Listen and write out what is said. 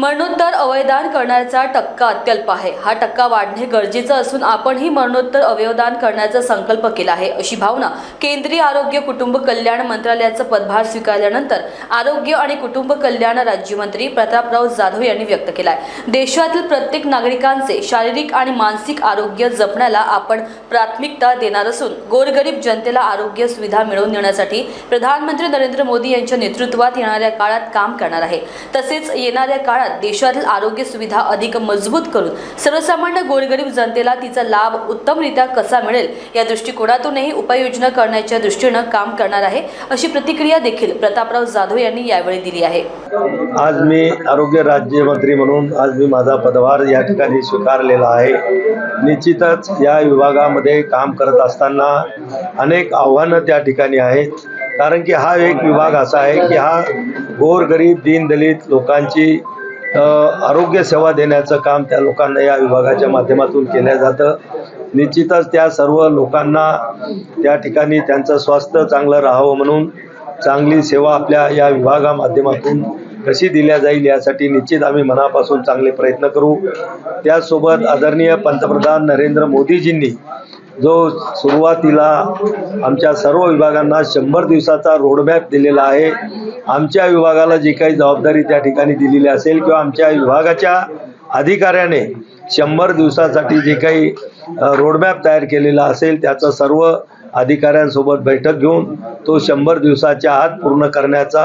मरणोत्तर अवयदान करण्याचा टक्का अत्यल्प आहे. हा टक्का वाढणे गरजेचं असून आपणही मरणोत्तर अवयवदान करण्याचा संकल्प केला आहे अशी भावना केंद्रीय आरोग्य कुटुंब कल्याण मंत्रालयाचा पदभार स्वीकारल्यानंतर आरोग्य आणि कुटुंब कल्याण राज्यमंत्री प्रतापराव जाधव यांनी व्यक्त केला आहे देशातील प्रत्येक नागरिकांचे शारीरिक आणि मानसिक आरोग्य जपण्याला आपण प्राथमिकता देणार असून गोरगरीब जनतेला आरोग्य सुविधा मिळवून देण्यासाठी प्रधानमंत्री नरेंद्र मोदी यांच्या नेतृत्वात येणाऱ्या काळात काम करणार आहे. तसेच येणाऱ्या काळात देशातील आरोग्य सुविधा अधिक मजबूत करून सर्वसामान्य गोरगरीब जनतेला तिचा लाभ उत्तमरित्या कसा मिळेल या दृष्टिकोनातूनही उपाययोजना करण्याच्या दृष्टीनं काम करणार आहे अशी प्रतिक्रिया देखील प्रतापराव जाधव यांनी यावेळी दिली आहे. आज मी आरोग्य राज्यमंत्री म्हणून आज मी माझा पदभार या ठिकाणी स्वीकारलेला आहे. निश्चितच या विभागामध्ये काम करत असताना अनेक आव्हानं त्या ठिकाणी आहेत. कारण की हा एक विभाग असा आहे की हा गोरगरीब दीनदलित लोकांची आरोग्य सेवा देण्याचं काम त्या लोकांना या विभागाच्या माध्यमातून केलं जातं. निश्चितच त्या सर्व लोकांना त्या ठिकाणी त्यांचं स्वास्थ्य चांगलं राहावं म्हणून चांगली सेवा आपल्या या विभागा माध्यमातून कशी दिल्या जाईल यासाठी निश्चित आम्ही मनापासून चांगले प्रयत्न करू. त्याचसोबत आदरणीय पंतप्रधान नरेंद्र मोदीजींनी जो सुरुवातीला आमच्या सर्व विभागांना शंभर दिवसाचा रोडमॅप दिलेला आहे. आमच्या विभागाला जी काही जबाबदारी त्या ठिकाणी दिलेली असेल किंवा आमच्या विभागाच्या अधिकाऱ्याने शंभर दिवसासाठी जे काही रोडमॅप तयार केलेला असेल त्याचं सर्व अधिकाऱ्यांसोबत बैठक घेऊन तो शंभर दिवसाच्या आत पूर्ण करण्याचा